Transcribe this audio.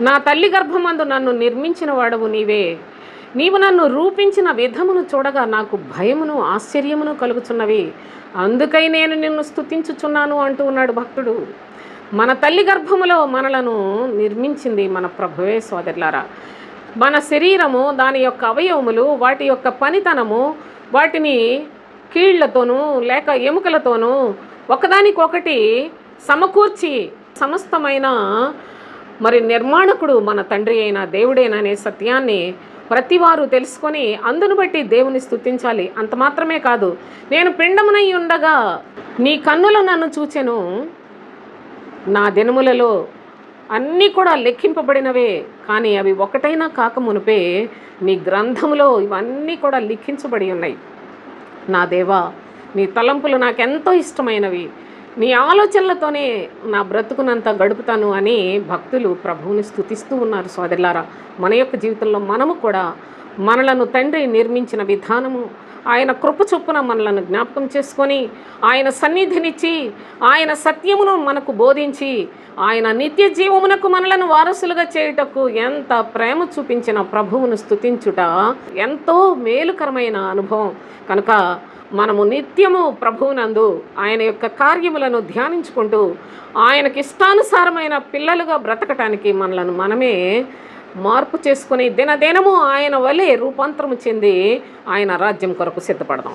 నా తల్లి గర్భమందు నన్ను నిర్మించిన వాడవు నీవే. నీవు నన్ను రూపించిన విధమును చూడగా నాకు భయమును ఆశ్చర్యమును కలుగుచున్నవి. అందుకై నేను నిన్ను స్తుతించుచున్నాను అంటూ ఉన్నాడు భక్తుడు. మన తల్లి గర్భములో మనలను నిర్మించింది మన ప్రభువే సోదరులారా. మన శరీరము దాని యొక్క అవయవములు వాటి యొక్క పనితనము వాటిని కీళ్ళతోనూ లేక ఎముకలతోనూ ఒకదానికొకటి సమకూర్చి సమస్తమైన మరి నిర్మాణకుడు మన తండ్రి అయిన దేవుడేననే సత్యాన్ని ప్రతివారు తెలుసుకొని అందును బట్టి దేవుని స్తుతించాలి. అంత మాత్రమే కాదు నేను పిండమునై ఉండగా నీ కన్నులు నన్ను చూచెను. నా దినములలో అన్నీ కూడా లెక్కింపబడినవే కానీ అవి ఒకటైనా కాక మునిపే నీ గ్రంథములో ఇవన్నీ కూడా లిఖించబడి ఉన్నాయి. నా దేవా నీ తలంపులు నాకెంతో ఇష్టమైనవి. నీ ఆలోచనలతోనే నా బ్రతుకునంత గడుపుతాను అని భక్తులు ప్రభువుని స్తుతిస్తూ ఉన్నారు సోదరులారా. మన యొక్క జీవితంలో మనము కూడా మనలను తండ్రి నిర్మించిన విధానము ఆయన కృప చొప్పున మనలను జ్ఞాపకం చేసుకొని ఆయన సన్నిధినిచ్చి ఆయన సత్యమును మనకు బోధించి ఆయన నిత్య జీవమునకు మనలను వారసులుగా చేయుటకు ఎంత ప్రేమ చూపించిన ప్రభువును స్తుతించుట ఎంతో మేలుకరమైన అనుభవం. కనుక మనము నిత్యము ప్రభువునందు ఆయన యొక్క కార్యములను ధ్యానించుకుంటూ ఆయనకి ఇష్టానుసారమైన పిల్లలుగా బ్రతకటానికి మనలను మనమే మార్పు చేసుకుని దినదినము ఆయన వలె రూపాంతరము చెంది ఆయన రాజ్యం కొరకు సిద్ధపడదాం.